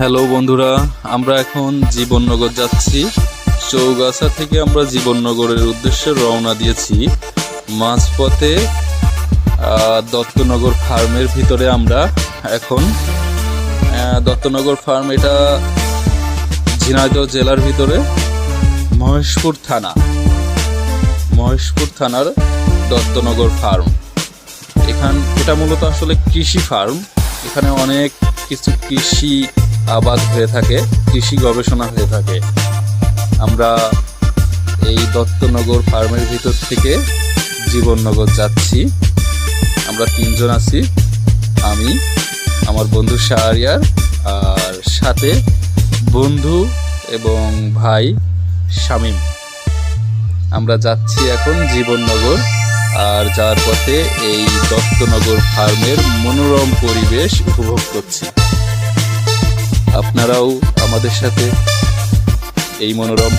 Hello বন্ধুরা, আমরা এখন জীবননগর যাচ্ছি। চৌগাছা থেকে আমরা জীবননগরের উদ্দেশ্যে রওনা দিয়েছি। মাঝপথে দত্তনগর ফার্মের ভিতরে আমরা এখন দত্তনগর ফার্ম এটা ঝিনাইদহ জেলার ভিতরে, মহেশপুর থানা। মহেশপুর থানার দত্তনগর ফার্ম। এখান, এটা মূলত আসলে কৃষি ফার্ম। এখানে অনেক কিছু কৃষি আবাদ হয়ে থাকে, কৃষি গবেষণা হয়ে থাকে। আমরা এই দত্তনগর ফার্মের ভিতর থেকে জীবননগর যাচ্ছি। আমরা তিনজন আছি, আমি, আমার বন্ধু শাহরিয়ার আর সাথে বন্ধু এবং ভাই শামীম। আমরা যাচ্ছি এখন জীবননগর আর যাওয়ার পথে এই দত্তনগর ফার্মের মনোরম পরিবেশ উপভোগ করছি। আপনারাও আমাদের সাথে এই মনোরম